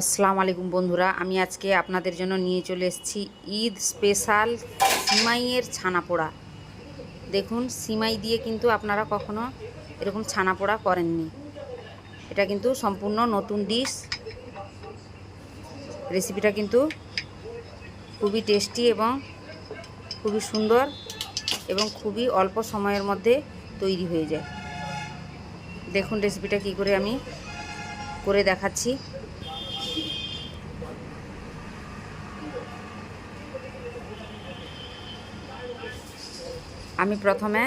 আসসালামু আলাইকুম বন্ধুরা, আমি আজকে আপনাদের জন্য নিয়ে চলে এসেছি ঈদ স্পেশাল সিমাইয়ের ছানা পোড়া দেখুন, সিমাই দিয়ে কিন্তু আপনারা কখনো এরকম ছানা পোড়া করেননি। এটা কিন্তু সম্পূর্ণ নতুন ডিশ। রেসিপিটা কিন্তু খুবই টেস্টি এবং খুবই সুন্দর এবং খুবই অল্প সময়ের মধ্যে তৈরি হয়ে যায়। দেখুন, রেসিপিটা কী করে আমি করে দেখাচ্ছি। আমি প্রথমে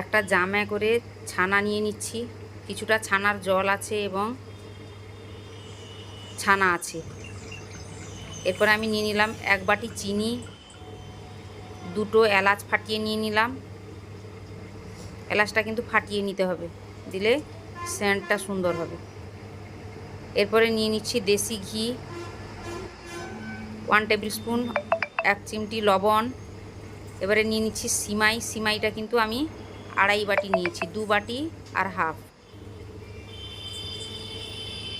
একটা জামে করে ছানা নিয়ে নিচ্ছি। কিছুটা ছানার জল আছে এবং ছানা আছে। এরপরে আমি নিয়ে নিলাম এক বাটি চিনি, দুটো এলাচ ফাটিয়ে নিয়ে নিলাম। এলাচটা কিন্তু ফাটিয়ে নিতে হবে, দিলে সেন্টটা সুন্দর হবে। এরপরে নিয়ে নিচ্ছি দেশি ঘি ওয়ান টেবিল স্পুন এক চিমটি লবণ। এবারে নিয়ে নিচ্ছি সিমাই। সিমাইটা কিন্তু আমি আড়াই বাটি নিয়েছি, দু বাটি আর হাফ।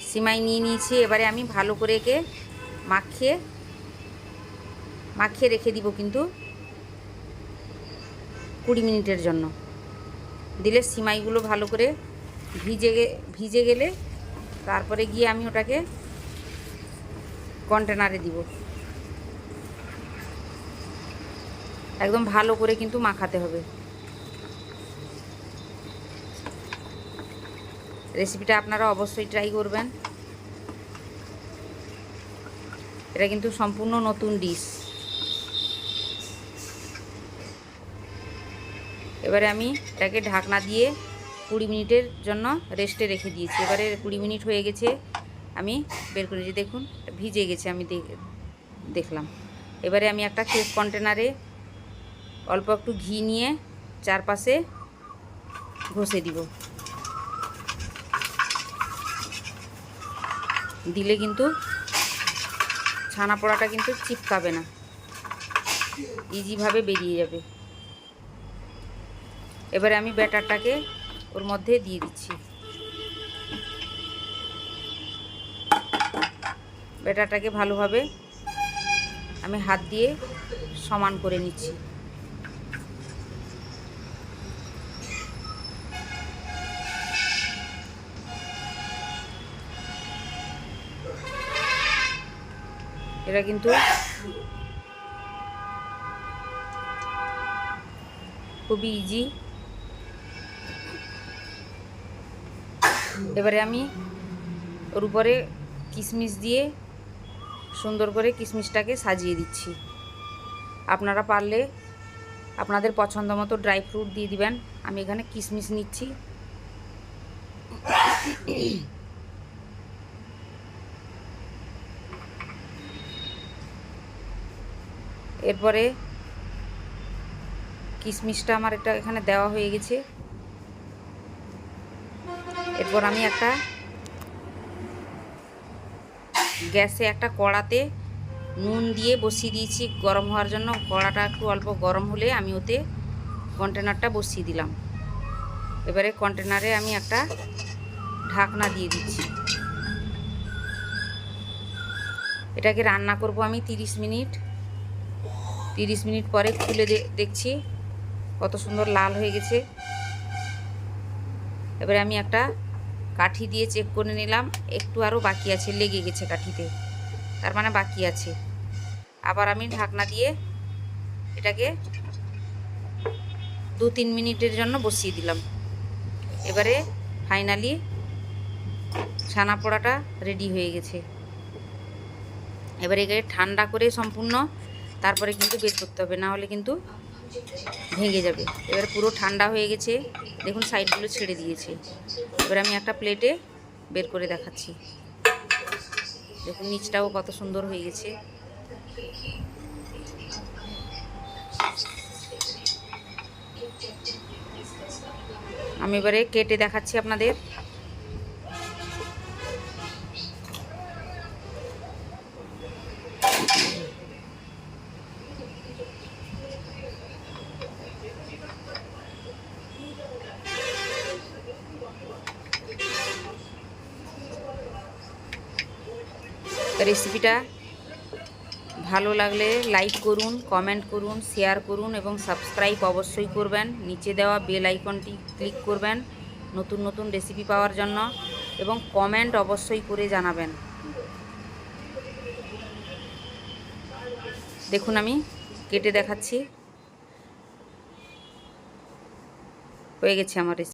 সিমাই নিয়ে নিয়েছি, এবারে আমি ভালো করে একে মাখিয়ে মাখিয়ে রেখে দিব কিন্তু কুড়ি মিনিটের জন্য। দিলে সিমাইগুলো ভালো করে ভিজে ভিজে গেলে তারপরে গিয়ে আমি ওটাকে কন্টেনারে দিব। একদম ভালো করে কিন্তু মাখাতে হবে। রেসিপিটা আপনারা অবশ্যই ট্রাই করবেন। এটা কিন্তু সম্পূর্ণ নতুন ডিশ এবারে আমি এটাকে ঢাকনা দিয়ে কুড়ি মিনিটের জন্য রেস্টে রেখে দিয়েছি। এবারে কুড়ি মিনিট হয়ে গেছে, আমি বের করেছি দেখুন, ভিজে গেছে, আমি দেখলাম। এবারে আমি একটা কেক কন্টেনারে অল্প একটু ঘি নিয়ে চারপাশে ঘষে দিব। দিলে কিন্তু ছানা পোড়াটা কিন্তু চিপকাবে না। ইজিভাবে বেরিয়ে যাবে। এবারে আমি ব্যাটারটাকে ওর মধ্যে দিয়ে দিচ্ছি। ব্যাটারটাকে ভালোভাবে আমি হাত দিয়ে সমান করে নিচ্ছি। এটা কিন্তু খুবই ইজি এবারে আমি ওর উপরে কিশমিশ দিয়ে সুন্দর করে কিশমিশটাকে সাজিয়ে দিচ্ছি। আপনারা পারলে আপনাদের পছন্দ মতো ড্রাই ফ্রুট দিয়ে দিবেন। আমি এখানে কিশমিশ নিচ্ছি। এরপরে কিশমিশটা আমার এটা এখানে দেওয়া হয়ে গেছে। এরপর আমি একটা গ্যাসে একটা কড়াতে নুন দিয়ে বসিয়ে দিয়েছি গরম হওয়ার জন্য। কড়াটা একটু অল্প গরম হলে আমি ওতে কন্টেনারটা বসিয়ে দিলাম। এবারে কন্টেনারে আমি একটা ঢাকনা দিয়ে দিচ্ছি। এটাকে রান্না করব আমি 30 মিনিট। তিরিশ মিনিট পরে খুলে দেখছি কত সুন্দর লাল হয়ে গেছে। এবারে আমি একটা কাঠি দিয়ে চেক করে নিলাম, একটু আরও বাকি আছে, লেগে গেছে কাঠিতে। তার মানে বাকি আছে। আবার আমি ঢাকনা দিয়ে এটাকে দু তিন মিনিটের জন্য বসিয়ে দিলাম। এবারে ফাইনালি ছানা পোড়াটা রেডি হয়ে গেছে। এবারে একে ঠান্ডা করে সম্পূর্ণ তারপরে কিন্তু বের করতে হবে, না হলে কিন্তু ভেঙে যাবে। এবার পুরো ঠান্ডা হয়ে গেছে, দেখুন সাইডগুলো ছেড়ে দিয়েছে। এবার আমি একটা প্লেটে বের করে দেখাচ্ছি। দেখুন নিচটাও কত সুন্দর হয়ে গেছে। আমি এবারে কেটে দেখাচ্ছি আপনাদের। রেসিপিটা ভালো লাগলে লাইক করুন কমেন্ট করুন শেয়ার করুন এবং সাবস্ক্রাইব অবশ্যই করবেন। নিচে দেওয়া বেল আইকনটি ক্লিক করবেন নতুন নতুন রেসিপি পাওয়ার জন্য এবং কমেন্ট অবশ্যই করে জানাবেন। দেখুন আমি কেটে দেখাচ্ছি। হয়ে গেছে আমার রেসিপি